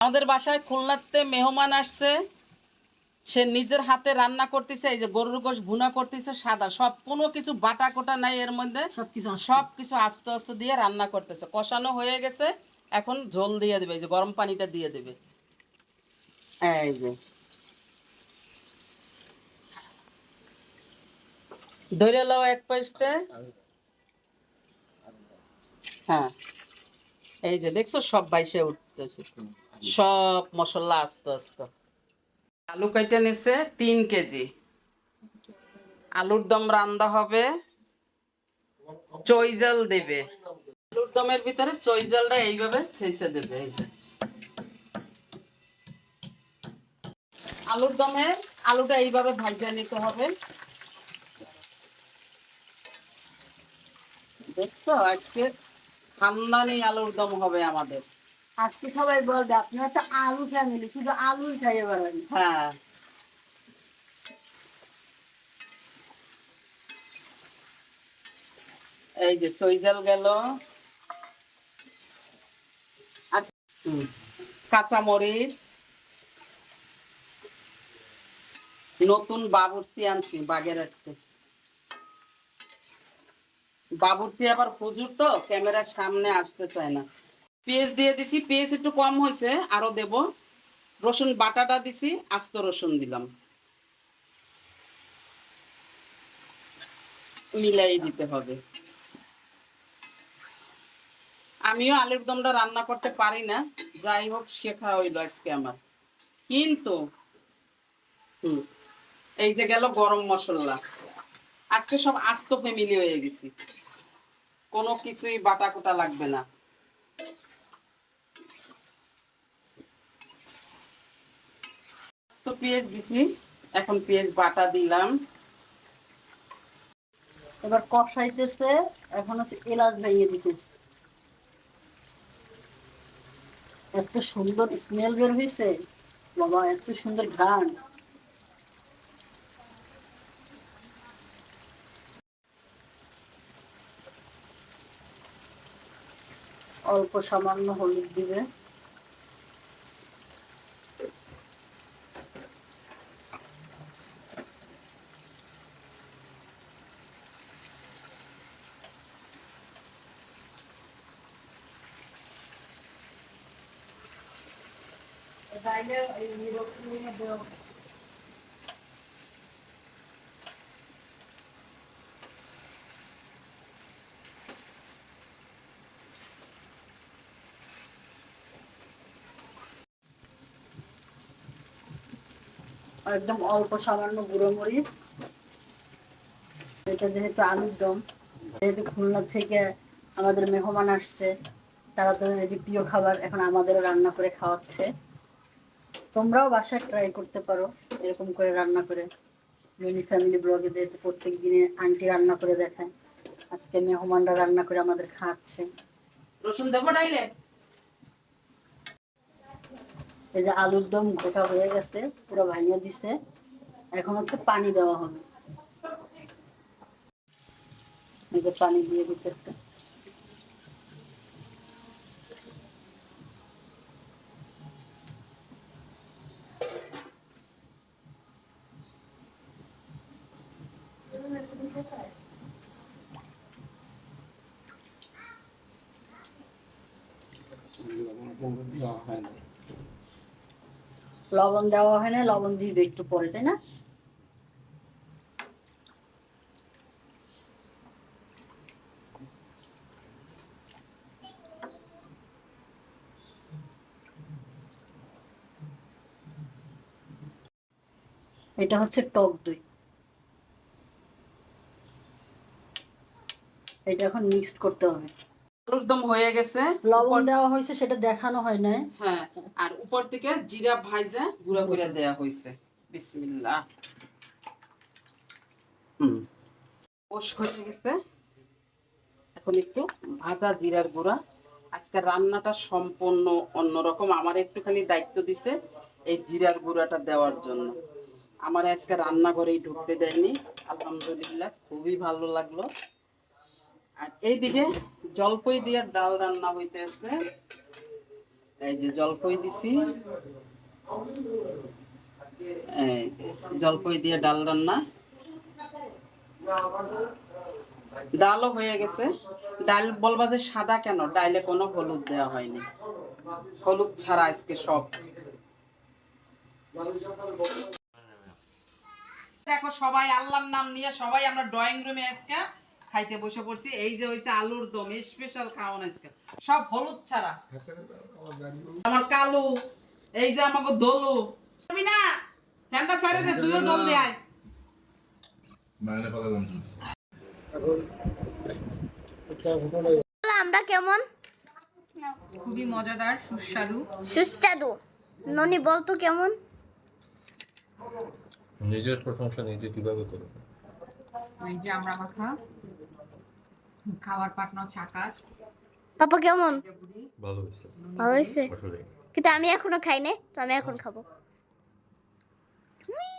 আমাদের বাসায় খুলনাতে মেহমান আসছে। সে নিজের হাতে রান্না করতেছে এই যে গরুর গোশ ভুনা করতেছে সাদা। সব কোনো কিছু বাটা কোটা নাই এর মধ্যে। সবকিছু আস্তে। সব কিছু আস্তে আস্তে দিয়ে রান্না করতেছে। কষানো হয়ে গেছে। এখন ঝোল দিয়ে দেবে এই যে গরম পানিটা দিয়ে দেবে। এই যে। ধরে লাও এক পাশতে হ্যাঁ। এই যে দেখছ সব বাইসে উঠতেছে। সব মশলা আস্তে আস্তে। আলু কাইটা নিছে তিন কেজি। আলুর দম রান্দা হবে। চৈজাল দেবে। আলুর দমের ভিতরে চৈজালটা এইভাবে ছেঁচে দেবে, এই যে। আলুর দমে আলুটা এইভাবে ভাজা নিতে হবে। দেখছ? আজকে খানদানি আলুর দম হবে আমাদের। আজকে সবাই বলবে, আপনারা তো আলু ফ্যামিলি শুধু আলুই খাইয়ে বেড়ান হ্যাঁ। এই যে চৈজাল গেল। কাঁচামরিচ। নতুন বাবুর্চি আনছি বাগের একটা বাবুর্চি আবার হুজুর তো, ক্যামেরার সামনে আসতে চায় না। পেঁয়াজ দিয়ে দিছি, পেঁয়াজ একটু কম হয়েছে, আরও দেব। রসুন বাটাটা দিছি, আস্ত রসুন দিলাম। মিলাই দিতে হবে। আমিও আলুর দমটা রান্না করতে পারি না। যাই হোক শেখা হইল আজকে আমার। কিন্তু, হুম, এই যে গেল গরম মশলা। আজকে সব আস্ত ফ্যামিলি হয়ে গেছি। কোনো কিছুই বাটা কোটা লাগবে না। পেঁয়াজ দিছি, এখন পেঁয়াজ বাটা দিলাম। এবার কষাইতেছে, এখন হচ্ছে এলাচ ভেঙে দিতেছে। এত সুন্দর স্মেল বের হয়েছে বাবা, এত সুন্দর ঘ্রাণ। অল্প সামান্য হলুদ দিবে। একদম অল্প সামান্য গুঁড়ো মরিচ। এটা যেহেতু আলুর দম, যেহেতু খুলনা থেকে আমাদের মেহমান আসছে, তারা তো প্রিয় খাবার এখন আমাদেরও রান্না করে খাওয়াচ্ছে। তোমরাও বাসায় ট্রাই করতে পারো এরকম করে রান্না করে। মিনি ফ্যামিলি ব্লগে যেহেতু প্রত্যেক দিনে আন্টি রান্না করে দেখায় আজকে মেহমানরা রান্না করে আমাদের খাওয়াচ্ছে। রসুন দেবো ডাইলে এই যে আলুর দম গোটা হয়ে গেছে পুরো ভাঙিয়ে দিছে এখন হচ্ছে পানি দেওয়া হবে। এই যে পানি দিয়ে দিতেছে। লবণ দেওয়া হয় না, লবণ দিবে একটু পরে, তাই না? এটা হচ্ছে টক দই। এটা এখন মিক্সড করতে হবে। আলুর দম হয়ে গেছে লবণ দেওয়া হয়েছে সেটা দেখানো হয় না হ্যাঁ আর উপর থেকে জিরা ভাইজা গুঁড়া করে দেয়া হয়েছে। বিসমিল্লাহ। হুম। ওষ হয়ে গেছে। এখন একটু ভাজা জিরার গুঁড়া। আজকে রান্নাটা সম্পূর্ণ অন্যরকম। আমার একটু খালি দায়িত্ব দিছে এই জিরার গুঁড়াটা দেওয়ার জন্য। আমার আজকে রান্নাঘরেই ঢুকতে দেয়নি। আলহামদুলিল্লাহ খুবই ভালো লাগল। আর এইদিকে জলপই দিয়ে ডাল রান্না হইতেছে। এই যে জলপই দিছি। জলপই দিয়ে ডাল রান্না। ডালও হয়ে গেছে। ডাল বলবা যে সাদা কেন? ডালে কোনো হলুদ দেওয়া হয়নি। হলুদ ছাড়া আজকে সব। দেখো সবাই আল্লাহর নাম নিয়ে সবাই আমরা ড্রয়িং রুমে আজকে খাইতে বসে পড়ছি। এই যে হইছে আলুর দম স্পেশাল খাওয়ান আজকে। সব হলুদ ছাড়া। আমার কালু এই যে আমাকে দলু। তুমি না ফ্যানটা সারে দে তুইও জল দে আয়। আমরা কেমন? খুবই মজাদার সুস্বাদু। সুস্বাদু। ননি বলতো কেমন? নিজের প্রশংসা নিজে কীভাবে করবে? এই যে আমরা মাখা। খাবার পাঠানো হচ্ছে আকাশ। পাপা কেমন? ভালো হয়েছে। ভালো হয়েছে? কিন্তু আমি এখনও খাই না তো আমি এখন খাব। উই।